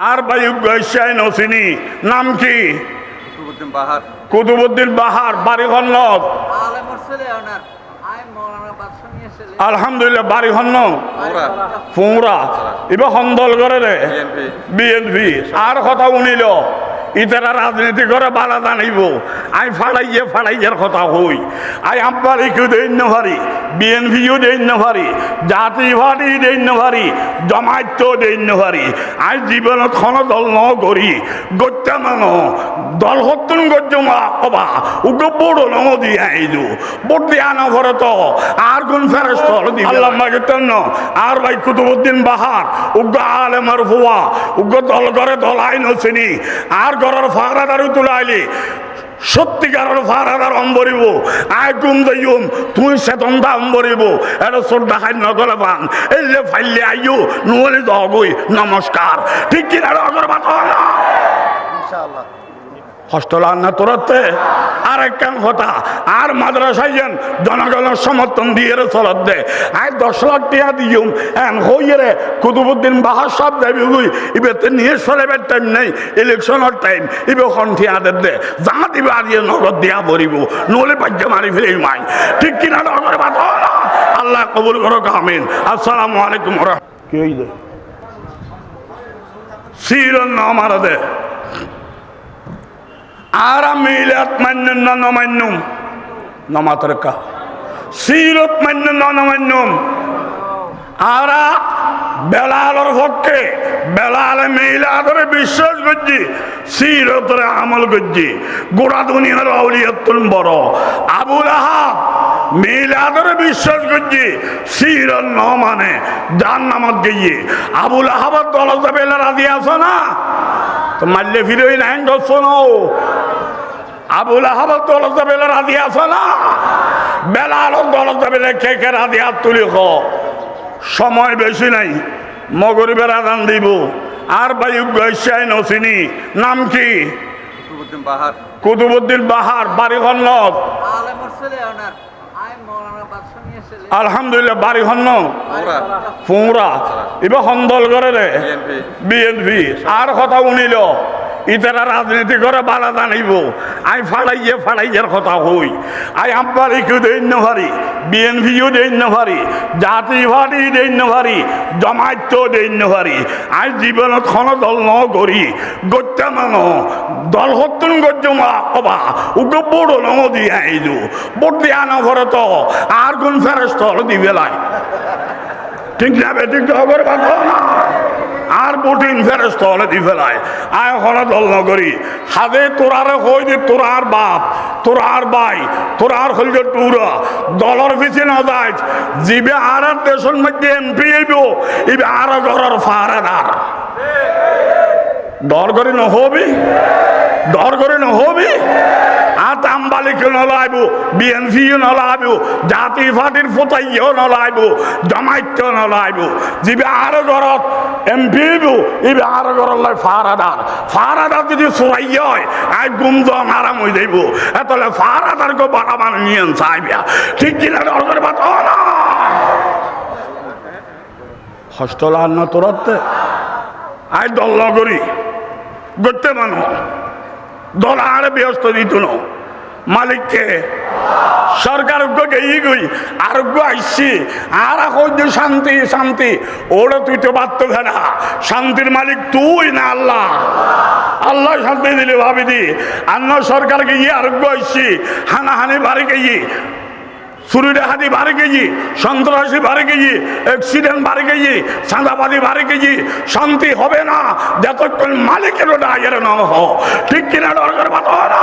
আর বায়ু গৈসাই নসিনী নাম কি? কুতুবুদ্দিন বাহার। বাড়ি ছেলে আলহামদুলিল্লাহ বাড়ি হন্ন ওরা ফুংরা এবার হন্দল করে রে। বিএনপি। বিএনপি। আর কথা উনিল। ইতারা রাজনীতি করে বালা জানিব আই ফাড়াইয়ে ফাড়াইয়ের কথা হই। আই আব্বারি কেউ দেন না পারি বিএনপিও দেন না পারি জাতি পার্টি দেন না পারি জমাইত দেন না আই জীবনত খন দল ন করি গত্যা মান দল হতুন গজ্জমা কবা উগ্র বড় নম দিয়ে আইজু বোট দিয়া না ভরে তো আর কোন ফেরস্ত আল্লাহ মাগেতন আর ভাই কুতুবুদ্দিন বাহার উগ্র আলেমার ভুয়া উগ্র দল করে দলাই নছিনি আর ঘরের ফারাদারও তুলাইলি। সত্যিকারের ফারাদার অম্বরিব। আয় গুম দইম তুই সেতন দা অম্বরিব। এটা শ্রদ্ধা খাই নগলে পান এলে ফাইলে আইও নুয়ালি দগই, নমস্কার। ঠিক কিনা অগরবাদ? ইনশাআল্লাহ। হস্টল না আর একখান কথা আর মাদ্রাসায় যেন জনগণের সমর্থন দিয়ে চলত দে। আয় দশ লাখ টিয়া দিম এন হইয়ে কুতুবুদ্দিন বাহার সব দেবী গুই ইবেতে নিয়ে চলেবার টাইম নেই ইলেকশনের টাইম ইবে সন্ধিয়া দে দে। যা দিবে আর ইয়ে নগদ দিয়া পড়িব নহলে বাজ্য মারি ফেলে মাই। ঠিক কিনা নগর আল্লাহ কবুল করো আমিন। আসসালামু আলাইকুম ওরা কি হইলে? সিরন আমার দে। আর মিলাত মান্যম না নমান্যম নমাতরকা সিরত মান্য না নমান্যম আর বেলালর পক্ষে বেলালে মিলাদরে বিশ্বাস করছি, সিরতরে আমল করছি। গোড়া দুনিয়ার আউলিয়াতুন বড়। আবুল আহাব মিলাদরে বিশ্বাস করছি, সিরত ন মানে যার নামত গিয়ে। আবুল আহাবার দলত বেলা রাজি আছো না? তো মারলে ফিরে লাইন শোনো। আবুল আহাবার দলত বেলা রাজি আছো না? বেলালর দলত বেলা কে কে রাজি হাত তুলি খ সময় বেশি নাই মগরিবের আদান দিব। আর বায়ু গৈসাই নসিনী নাম কি? কুতুবুদ্দিন বাহার। বাড়ি হন্নত আলহামদুলিল্লাহ বাড়ি হন্ন ওরা এবার হন্দল করে রে। বিএনপি। আর কথা উনিল। ইতারা রাজনীতি করে বালা জানিব আই ফাড়াইয়ে ফাড়াইয়ের কথা হই আই আব্বারি কেউ দেন না পারি বিএনপিও দেন না পারি জাতি পার্টি দেন না পারি জমাইত দেন না আই জীবনত খন দল ন করি গত্যা মান, দল হতুন গজ্জমা কবা, উগ্র বড় নম দিয়ে আইজু বোট দিয়া না ভরে তো আর কোন ফেরস্ত দিবে লাই। ঠিক না বে, ঠিক খবর পাবো আর বুটিন ফেরস্ত হলে দি ফেলায়। আয় হলে দল নগরী হাতে তোরারে কই যে তোরার বাপ তোরার ভাই তোরার হল যে টুরা। দলর পিছিয়ে না যায় জিবে আর দেশের মধ্যে এমপি আইব ইবে আর ঘরের ফারাদার। দর করে না নহবি দর করে নহবি আর তাম্বালিকে নলাইব বিএনপিও নলাইব জাতি পার্টির ফোটাইও নলাইব জমাইত নলাইব যিবে আর ঘরত এমপি ইবে আর ঘর লাই ফারাদার। ফারাদার যদি চুরাই হয়, আই গুমজন আরাম হয়ে যাইব। এতলে ফারাদার গো বাড়া মানে নিয়ে চাইবিয়া ঠিক কিনা দর করে বাত? না! হস্টল আর আই দল করি। গত্যে মানুষ দল আর ব্যস্ত দিত না। মালিককে সরকার আরোগ্য আইসি। আর যে শান্তি শান্তি, ওরা তুই তো বাধ্য ভেড়া শান্তির মালিক তুই না আল্লাহ। আল্লাহ শান্তি দিলে ভাবি দি। আন্ন সরকার গিয়ে আরোগ্য আইসি। হানাহানি বাড়ি গিয়ে চুরি ডাকাতি বাড়ি গেছি সন্ত্রাসী বাড়ি গেছি অ্যাক্সিডেন্ট বাড়ি গেছি চাঁদাবাদি বাড়ি গেছি শান্তি হবে না। যতক্ষণ মালিকের ডাইয়ের ন হ। ঠিক কিনা দরকার পাত না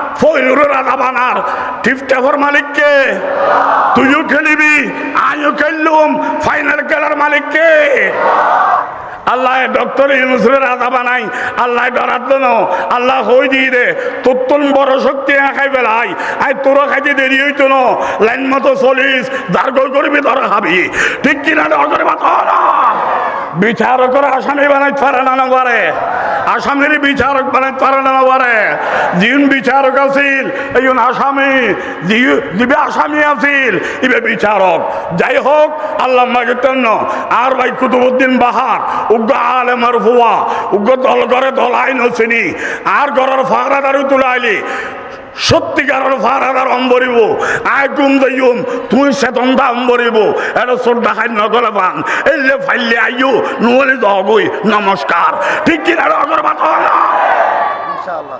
ফইরুর রাজা বানার টিপটাফর মালিককে। তুইও খেলিবি, আমিও খেললুম ফাইনাল খেলার মালিককে। আল্লাহ ডক্টর ইউনুসের আদা বানাই, আল্লাহ ডরাত ন আল্লাহ হই দিয়ে দে। তোর বড় শক্তি খাই পেলাই আই তোর খাইতে দেরি হইতো ন। লাইন মতো চলিস, যার গই করবি ধর খাবি। ঠিক কিনা করে মাথা বিচারকের আসামি বানাই পারে না না পারে আসামের বিচারক বানাই পারে না না পারে যিন বিচারক আছিল এইন আসামি যিবে আসামি আছিল, ইবে বিচারক। যাই হোক, আল্লাহ মাগিতন্য আর ভাই কুতুবুদ্দিন বাহার, উগ্র আলেমার ভুয়া উগ্র দল করে দল আইন চিনি আর ঘরের ফারাদারু তুলাইলি সত্যিকারের ফারাদার অম্বরিব আয় গুম দইম তুই সেতনটা অম্বরিব এটা শ্রদ্ধা খাই নগলে পান যে ফাইলে আইও নহলে দগই নমস্কার। ঠিক কিনা রগর বাত ইনশাআল্লাহ।